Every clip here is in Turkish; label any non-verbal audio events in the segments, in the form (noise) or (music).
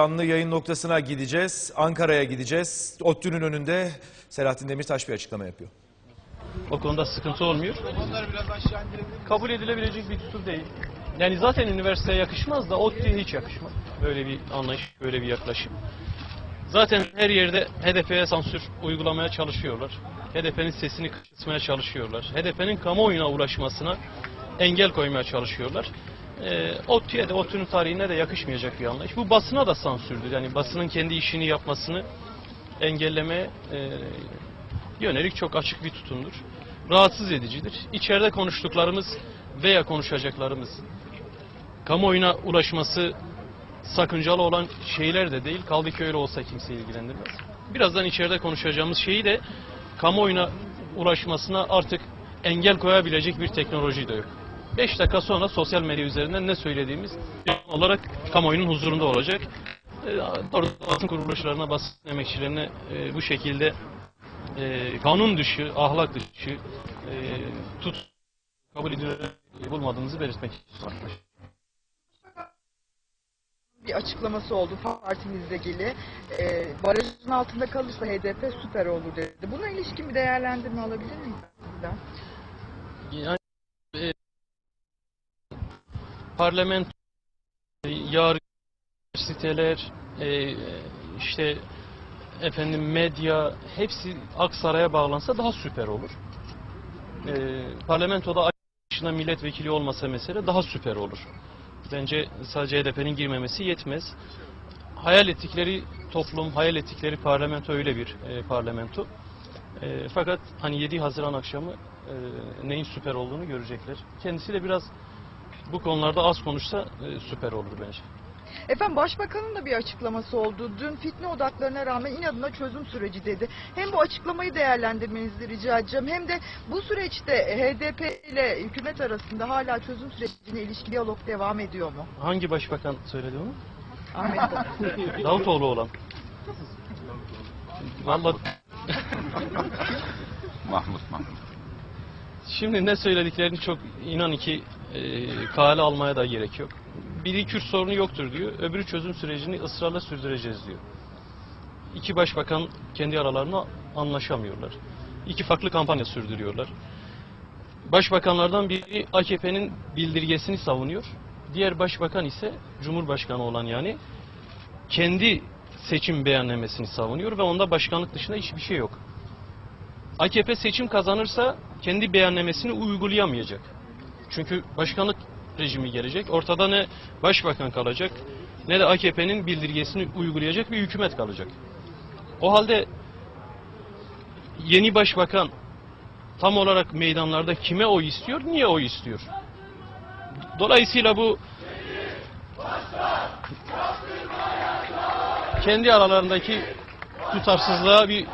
Canlı yayın noktasına gideceğiz. Ankara'ya gideceğiz. ODTÜ'nün önünde Selahattin Demirtaş bir açıklama yapıyor. O konuda sıkıntı olmuyor. Kabul edilebilecek bir tutum değil. Yani zaten üniversiteye yakışmaz da ODTÜ'ye hiç yakışmaz. Böyle bir anlayış, böyle bir yaklaşım. Zaten her yerde HDP'ye sansür uygulamaya çalışıyorlar. HDP'nin sesini kısmaya çalışıyorlar. HDP'nin kamuoyuna ulaşmasına engel koymaya çalışıyorlar. Ee, ODTÜ'ye de, ODTÜ'nün tarihine de yakışmayacak bir anlayış. Bu basına da sansürdür. Yani basının kendi işini yapmasını engellemeye e, yönelik çok açık bir tutumdur. Rahatsız edicidir. İçeride konuştuklarımız veya konuşacaklarımız kamuoyuna ulaşması sakıncalı olan şeyler de değil. Kaldı ki öyle olsa kimseyi ilgilendirmez. Birazdan içeride konuşacağımız şeyi de kamuoyuna ulaşmasına artık engel koyabilecek bir teknoloji de yok. 5 dakika sonra sosyal medya üzerinden ne söylediğimiz olarak kamuoyunun huzurunda olacak. E, Doğrudan basın kuruluşlarına, basın emekçilerine e, bu şekilde e, kanun dışı, ahlak dışı e, tut kabul edilir bulmadığımızı belirtmek istiyorum. bir açıklaması oldu partimizle ilgili. Ee, barajın altında kalırsa HDP süper olur dedi. Buna ilişkin bir değerlendirme alabilir miyiz? Yani e, parlament, e, yargı, siteler, e, işte efendim medya hepsi Aksaray'a bağlansa daha süper olur. E, parlamentoda dışında milletvekili olmasa mesele daha süper olur. Bence sadece HDP'nin girmemesi yetmez. Hayal ettikleri toplum, hayal ettikleri parlamento öyle bir e, parlamento. E, fakat hani 7 Haziran akşamı e, neyin süper olduğunu görecekler. Kendisi de biraz bu konularda az konuşsa e, süper olur bence. Efendim Başbakanın da bir açıklaması oldu. Dün fitne odaklarına rağmen inadına çözüm süreci dedi. Hem bu açıklamayı değerlendirmenizi rica edeceğim hem de bu süreçte HDP ile hükümet arasında hala çözüm sürecine ilişkin diyalog devam ediyor mu? Hangi başbakan söyledi onu? Ahmet. (laughs) Davutoğlu olan. Vallahi Mahmut Mahmut. Şimdi ne söylediklerini çok inan ki e, kale almaya da gerek yok. Biri Kürt sorunu yoktur diyor, öbürü çözüm sürecini ısrarla sürdüreceğiz diyor. İki başbakan kendi aralarında anlaşamıyorlar. İki farklı kampanya sürdürüyorlar. Başbakanlardan biri AKP'nin bildirgesini savunuyor. Diğer başbakan ise Cumhurbaşkanı olan yani kendi seçim beyannamesini savunuyor ve onda başkanlık dışında hiçbir şey yok. AKP seçim kazanırsa kendi beyannamesini uygulayamayacak. Çünkü başkanlık rejimi gelecek. Ortada ne başbakan kalacak ne de AKP'nin bildirgesini uygulayacak bir hükümet kalacak. O halde yeni başbakan tam olarak meydanlarda kime oy istiyor, niye oy istiyor? Dolayısıyla bu kendi aralarındaki tutarsızlığa bir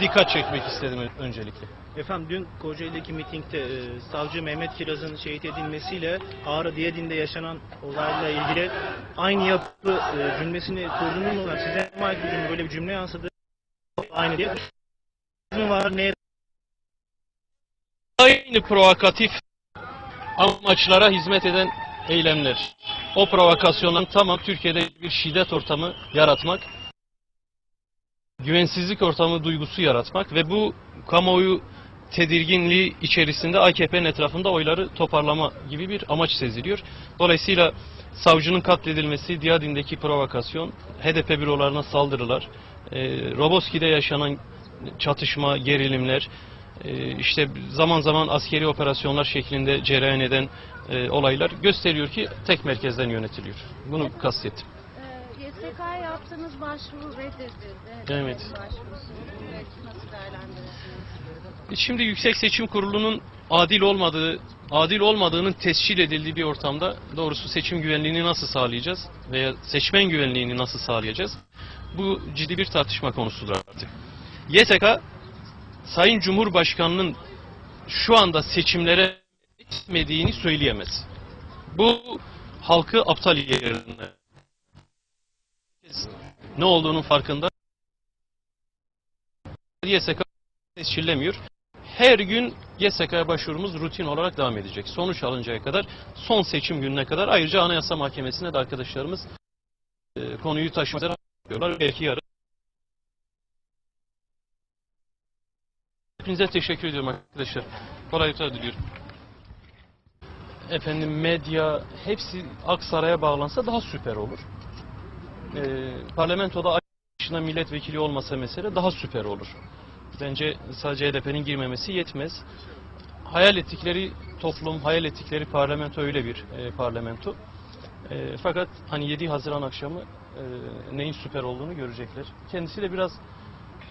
dikkat çekmek istedim öncelikle. Efendim dün Kocaeli'deki mitingde e, savcı Mehmet Kiraz'ın şehit edilmesiyle Ağrı Diyadin'de yaşanan olayla ilgili aynı yapı e, cümlesini kurdunuz mu? Size mi ait bir cümle, böyle bir cümle yansıdı? Aynı diye. var? Ne Aynı provokatif amaçlara hizmet eden eylemler. O provokasyonların tamam Türkiye'de bir şiddet ortamı yaratmak, güvensizlik ortamı duygusu yaratmak ve bu kamuoyu tedirginliği içerisinde AKP'nin etrafında oyları toparlama gibi bir amaç seziliyor. Dolayısıyla savcının katledilmesi, Diyadin'deki provokasyon, HDP bürolarına saldırılar, e, Roboski'de yaşanan çatışma, gerilimler, e, işte zaman zaman askeri operasyonlar şeklinde cereyan eden e, olaylar gösteriyor ki tek merkezden yönetiliyor. Bunu kastettim. YSK'ya yaptığınız başvuru reddedildi. Evet. Başvurusu. Evet, nasıl? Şimdi Yüksek Seçim Kurulu'nun adil olmadığı, adil olmadığının tescil edildiği bir ortamda doğrusu seçim güvenliğini nasıl sağlayacağız veya seçmen güvenliğini nasıl sağlayacağız? Bu ciddi bir tartışma konusudur artık. YSK Sayın Cumhurbaşkanı'nın şu anda seçimlere gitmediğini söyleyemez. Bu halkı aptal yerine ne olduğunun farkında. YSK tescillemiyor. Her gün YSK'ya başvurumuz rutin olarak devam edecek. Sonuç alıncaya kadar, son seçim gününe kadar ayrıca Anayasa Mahkemesi'ne de arkadaşlarımız e, konuyu taşımaya yapıyorlar. Belki yarın. Hepinize teşekkür ediyorum arkadaşlar. Kolaylıklar diliyorum. Efendim medya hepsi Aksaray'a bağlansa daha süper olur. Ee, parlamentoda dışında milletvekili olmasa mesele daha süper olur. Bence sadece HDP'nin girmemesi yetmez. Hayal ettikleri toplum, hayal ettikleri parlamento öyle bir e, parlamento. E, fakat hani 7 Haziran akşamı e, neyin süper olduğunu görecekler. Kendisi de biraz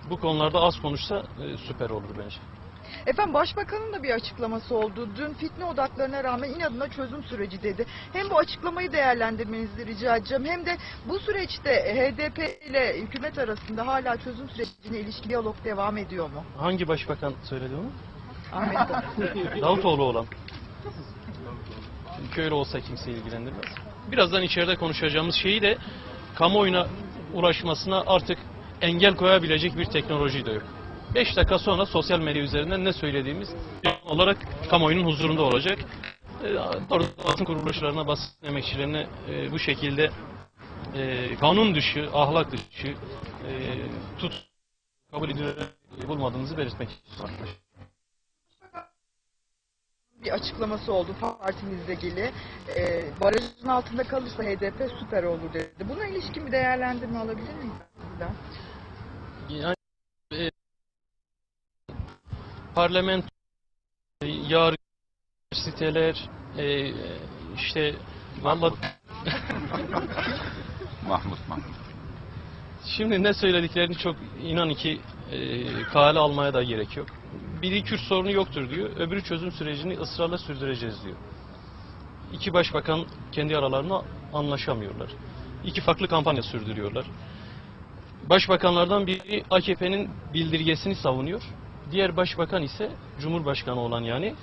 bu konularda az konuşsa e, süper olur bence. Efendim Başbakanın da bir açıklaması oldu. Dün fitne odaklarına rağmen inadına çözüm süreci dedi. Hem bu açıklamayı değerlendirmenizi rica edeceğim hem de bu süreçte HDP ile hükümet arasında hala çözüm sürecine ilişkin diyalog devam ediyor mu? Hangi başbakan söyledi onu? Ahmet. (laughs) Davutoğlu olan. Köylü olsa kimseyi ilgilendirmez. Birazdan içeride konuşacağımız şeyi de kamuoyuna ulaşmasına artık engel koyabilecek bir teknoloji de yok. 5 dakika sonra sosyal medya üzerinden ne söylediğimiz olarak kamuoyunun huzurunda olacak. E, Doğru basın kuruluşlarına, basın emekçilerine e, bu şekilde e, kanun dışı, ahlak dışı e, tut kabul edilir bulmadığımızı belirtmek istiyorum. bir açıklaması oldu partimizle ilgili. Ee, barajın altında kalırsa HDP süper olur dedi. Buna ilişkin bir değerlendirme alabilir miyiz? Yani e, parlament, e, yargı, üniversiteler, e, işte vallahi (laughs) Mahmut Mahmut. şimdi ne söylediklerini çok inan ki e, kale almaya da gerek yok. Biri Kürt sorunu yoktur diyor, öbürü çözüm sürecini ısrarla sürdüreceğiz diyor. İki başbakan kendi aralarında anlaşamıyorlar. İki farklı kampanya sürdürüyorlar. Başbakanlardan biri AKP'nin bildirgesini savunuyor. Diğer başbakan ise Cumhurbaşkanı olan yani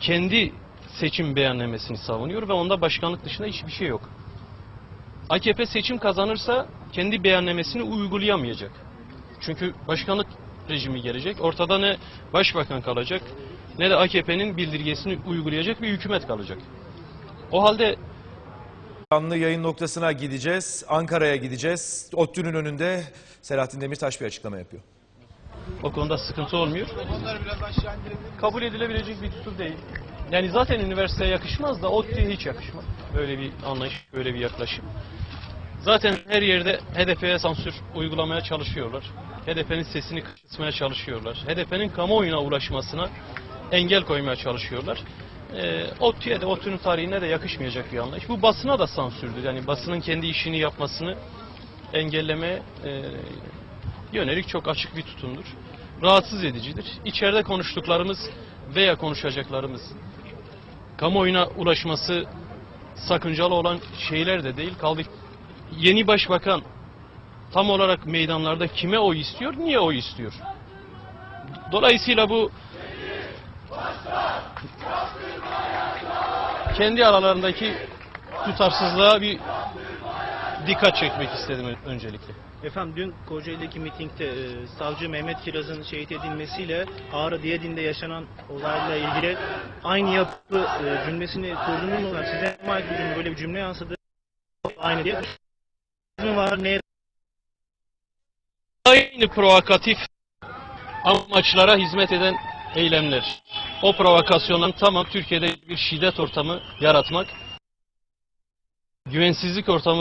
kendi seçim beyannamesini savunuyor ve onda başkanlık dışında hiçbir şey yok. AKP seçim kazanırsa kendi beyannamesini uygulayamayacak. Çünkü başkanlık rejimi gelecek. Ortada ne başbakan kalacak ne de AKP'nin bildirgesini uygulayacak bir hükümet kalacak. O halde Canlı yayın noktasına gideceğiz. Ankara'ya gideceğiz. ODTÜ'nün önünde Selahattin Demirtaş bir açıklama yapıyor. O konuda sıkıntı olmuyor. Kabul edilebilecek bir tutum değil. Yani zaten üniversiteye yakışmaz da ODTÜ'ye hiç yakışmaz. Böyle bir anlayış, böyle bir yaklaşım. Zaten her yerde HDP'ye sansür uygulamaya çalışıyorlar. HDP'nin sesini kısmaya çalışıyorlar. HDP'nin kamuoyuna ulaşmasına engel koymaya çalışıyorlar. Ee, ODTÜ'ye de, ODTÜ'nün tarihine de yakışmayacak bir anlayış. Bu basına da sansürdür. Yani basının kendi işini yapmasını engellemeye e, yönelik çok açık bir tutumdur. Rahatsız edicidir. İçeride konuştuklarımız veya konuşacaklarımız kamuoyuna ulaşması sakıncalı olan şeyler de değil. Kaldı yeni başbakan tam olarak meydanlarda kime oy istiyor, niye oy istiyor? Dolayısıyla bu kendi aralarındaki tutarsızlığa bir dikkat çekmek istedim öncelikle. Efendim dün Kocaeli'deki mitingde e, savcı Mehmet Kiraz'ın şehit edilmesiyle Ağrı Diyadin'de yaşanan olayla ilgili aynı yapı e, cümlesini kurdunuz mu? Size mi böyle bir cümle yansıdı? Aynı diye. mi var? Ne? Aynı provokatif amaçlara hizmet eden eylemler. O provokasyonların tamam Türkiye'de bir şiddet ortamı yaratmak, güvensizlik ortamı